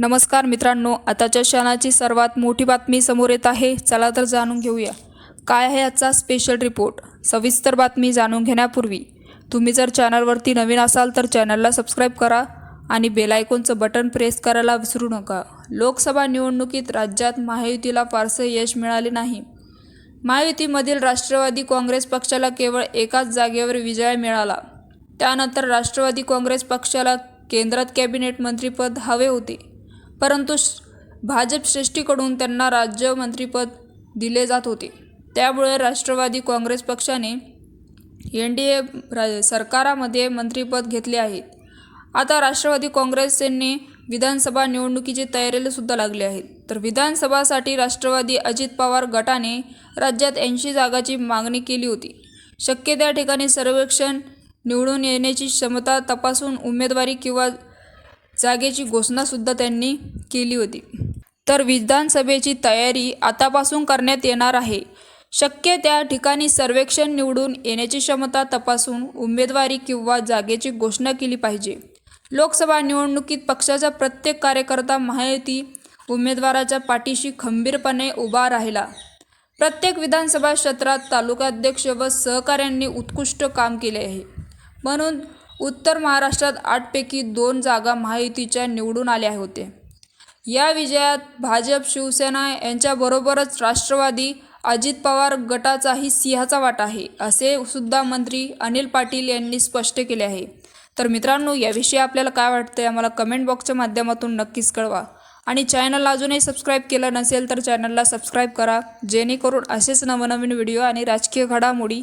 नमस्कार मित्रांनो आताच्या क्षणाची सर्वात मोठी बातमी समोर येत आहे. चला तर जाणून घेऊया. काय आहे आजचा स्पेशल रिपोर्ट सविस्तर बातमी जाणून घेण्यापूर्वी तुम्ही जर चॅनलवरती नवीन असाल तर चॅनलला सबस्क्राईब करा आणि बेलायकोनचं बटन प्रेस करायला विसरू नका. लोकसभा निवडणुकीत राज्यात महायुतीला फारसे यश मिळाले नाही. महायुतीमधील राष्ट्रवादी काँग्रेस पक्षाला केवळ एकाच जागेवर विजय मिळाला. त्यानंतर राष्ट्रवादी काँग्रेस पक्षाला केंद्रात कॅबिनेट मंत्रीपद हवे होते. परंतु भाजप श्रेष्ठीकडून त्यांना राज्यमंत्रीपद दिले जात होते. त्यामुळे राष्ट्रवादी काँग्रेस पक्षाने एन डी ए रा सरकारामध्ये मंत्रीपद घेतले आहे. आता राष्ट्रवादी काँग्रेसने विधानसभा निवडणुकीची तयारीला सुद्धा लागले आहेत. तर विधानसभासाठी राष्ट्रवादी अजित पवार गटाने राज्यात ऐंशी जागाची मागणी केली होती. शक्य त्या ठिकाणी सर्वेक्षण निवडून येण्याची क्षमता तपासून उमेदवारी किंवा जागेची घोषणासुद्धा त्यांनी केली होती. तर विधानसभेची तयारी आतापासून करण्यात येणार आहे. शक्य त्या ठिकाणी सर्वेक्षण निवडून येण्याची क्षमता तपासून उमेदवारी किंवा जागेची घोषणा केली पाहिजे. लोकसभा निवडणुकीत पक्षाचा प्रत्येक कार्यकर्ता महायुती उमेदवाराच्या पाठीशी खंबीरपणे उभा राहिला. प्रत्येक विधानसभा क्षेत्रात तालुकाध्यक्ष व सहकाऱ्यांनी उत्कृष्ट काम केले आहे. म्हणून उत्तर महाराष्ट्रात आठपैकी दोन जागा महायुतीच्या निवडून आल्या होत्या. या विजयात भाजप शिवसेना यांच्याबरोबरच राष्ट्रवादी अजित पवार गटाचाही सिंहाचा वाटा आहे असे सुद्धा मंत्री अनिल पाटील यांनी स्पष्ट केले आहे. तर मित्रांनो याविषयी आपल्याला काय वाटतं आम्हाला कमेंट बॉक्सच्या माध्यमातून नक्कीच कळवा. आणि चॅनल अजूनही सबस्क्राईब केलं नसेल तर चॅनलला सबस्क्राईब करा जेणेकरून असेच नवनवीन व्हिडिओ आणि राजकीय घडामोडी